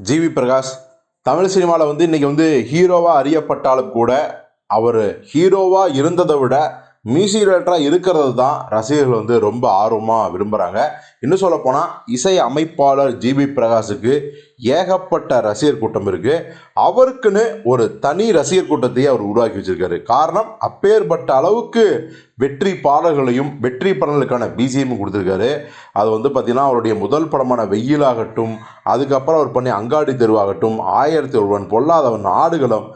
GV Prakash Tamil சினிமாவில் வந்து இன்றைக்கி வந்து ஹீரோவாக அறியப்பட்டாலும் கூட அவர் ஹீரோவாக இருந்ததை விட மியூசிக் டைரக்டராக இருக்கிறது தான் ரசிகர்கள் வந்து ரொம்ப ஆர்வமாக விரும்புகிறாங்க இன்னும் சொல்லப் போனால் இசை அமைப்பாளர் ஜிபி பிரகாஷுக்கு ஏகப்பட்ட ரசிகர் கூட்டம் இருக்குது அவருக்குன்னு ஒரு தனி ரசிகர் கூட்டத்தையே அவர் உருவாக்கி வச்சிருக்காரு. காரணம் அப்பேற்பட்ட அளவுக்கு வெற்றி பாடல்களையும் வெற்றி படங்களுக்கான பிஜிஎம் கொடுத்துருக்காரு. அது வந்து பார்த்திங்கன்னா அவருடைய முதல் படமான வெயிலாகட்டும் அதுக்கப்புறம் அவர் பண்ணி அங்காடி தெருவாகட்டும் ஆயிரத்தி ஒருவன் பொல்லாதவன் ஆடுகளம்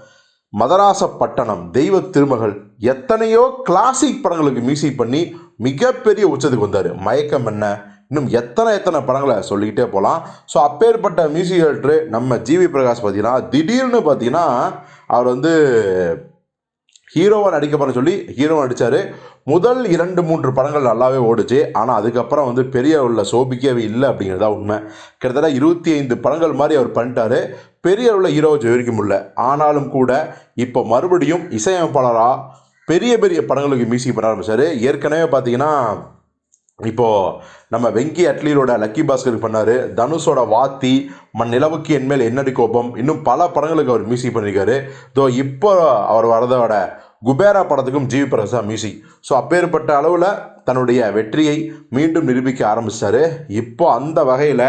மதராசப்பட்டணம் தெய்வ திருமகள் எத்தனையோ கிளாசிக் படங்களுக்கு மியூசிக் பண்ணி மிகப்பெரிய உச்சத்துக்கு வந்தார். மயக்கம் என்ன? இன்னும் எத்தனை எத்தனை படங்களை சொல்லிக்கிட்டே போகலாம் ஸோ அப்பேற்பட்ட மியூசிக் டேரக்டர் நம்ம ஜிவி பிரகாஷ் பார்த்தீங்கன்னா திடீர்னு பார்த்தீங்கன்னா அவர் வந்து ஹீரோவாக நடிக்க போகிறேன்னு சொல்லி ஹீரோவை நடித்தார் முதல் இரண்டு மூன்று படங்கள் நல்லாவே ஓடுச்சு. ஆனால் அதுக்கப்புறம் வந்து பெரிய உள்ள சோபிக்கவே இல்லை அப்படிங்கிறதா உண்மை. கிட்டத்தட்ட இருபத்தி ஐந்து படங்கள் மாதிரி அவர் பண்ணிட்டாரு. பெரிய உள்ள ஹீரோவை ஜெயிக்க முடியல ஆனாலும் கூட இப்போ மறுபடியும் இசையமைப்பாளராக பெரிய பெரிய படங்களுக்கு மியூசிக் பண்ண ஆரம்பித்தார் ஏற்கனவே பார்த்தீங்கன்னா இப்போது நம்ம வெங்கி அட்லியோட லக்கி பாஸ்கருக்கு பண்ணார். தனுஷோட வாத்தி மண் நிலவுக்கு என்மேல் என்னடி கோபம் இன்னும் பல படங்களுக்கு அவர் மியூசிக் பண்ணியிருக்காரு தோ இப்போ அவர் வரதோட குபேரா படத்துக்கும் ஜிவி பிரகாஷ் மியூசிக் ஸோ அப்பேற்பட்ட அளவில் தன்னுடைய வெற்றியை மீண்டும் நிரூபிக்க ஆரம்பிச்சார். இப்போ அந்த வகையில்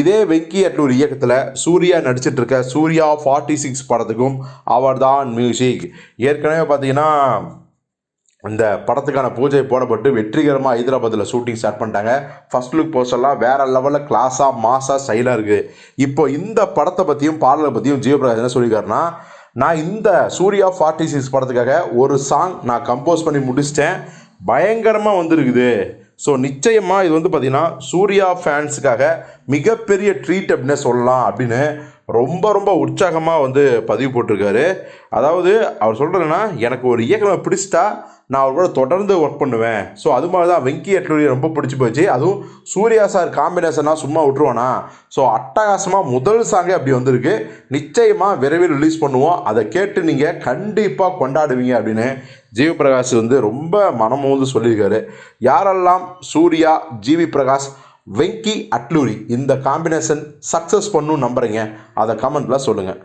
இதே வெங்கி அட்லூர் இயக்கத்தில் சூர்யா நடிச்சிட்டு இருக்க சூர்யா ஃபார்ட்டி சிக்ஸ் படத்துக்கும் அவர் தான் மியூசிக் ஏற்கனவே பார்த்தீங்கன்னா இந்த படத்துக்கான பூஜை போடப்பட்டு வெற்றிகரமாக ஹைதராபாத்தில் ஷூட்டிங் ஸ்டார்ட் பண்ணிட்டாங்க. ஃபர்ஸ்ட் லுக் போஸ்டர்லாம் வேறு லெவலில் கிளாஸாக மாஸாக ஸ்டைலாக இருக்குது இப்போ இந்த படத்தை பற்றியும் பாடலை பற்றியும் ஜீவபிரகாஷ் என்ன சொல்லியிருக்காருன்னா நான் இந்த சூர்யா ஃபார்ட்டி சிக்ஸ் படத்துக்காக ஒரு சாங் நான் கம்போஸ் பண்ணி முடிச்சிட்டேன். பயங்கரமாக வந்திருக்குது. ஸோ நிச்சயமாக இது வந்து பார்த்திங்கன்னா சூர்யா ஃபேன்ஸுக்காக மிகப்பெரிய ட்ரீட் அப்படின்னு சொல்லலாம் அப்படின்னு ரொம்ப ரொம்ப உற்சாகமாக வந்து பதிவு போட்டிருக்காரு. அதாவது அவர் சொல்கிறேன்னா எனக்கு ஒரு இயக்குனர் பிடிச்சிட்டா நான் அவர் கூட தொடர்ந்து ஒர்க் பண்ணுவேன். ஸோ அது மாதிரி தான் வெங்கி அட்லூரி ரொம்ப பிடிச்சி போச்சு. அதுவும் சூர்யா சார் காம்பினேஷனாக சும்மா விட்டுருவானா? ஸோ அட்டகாசமாக முதல் சாங்கே அப்படி வந்திருக்கு. நிச்சயமாக விரைவில் ரிலீஸ் பண்ணுவோம். அதை கேட்டு நீங்கள் கண்டிப்பாக கொண்டாடுவீங்க அப்படின்னு ஜீவபிரகாஷ் வந்து ரொம்ப மனமோந்து சொல்லியிருக்காரு. யாரெல்லாம் சூர்யா ஜிவி பிரகாஷ் வெங்கி அட்லூரி. இந்த காம்பினேஷன் சக்ஸஸ் பண்ணும் நம்புறீங்க. அதை கமெண்ட்டில் சொல்லுங்கள்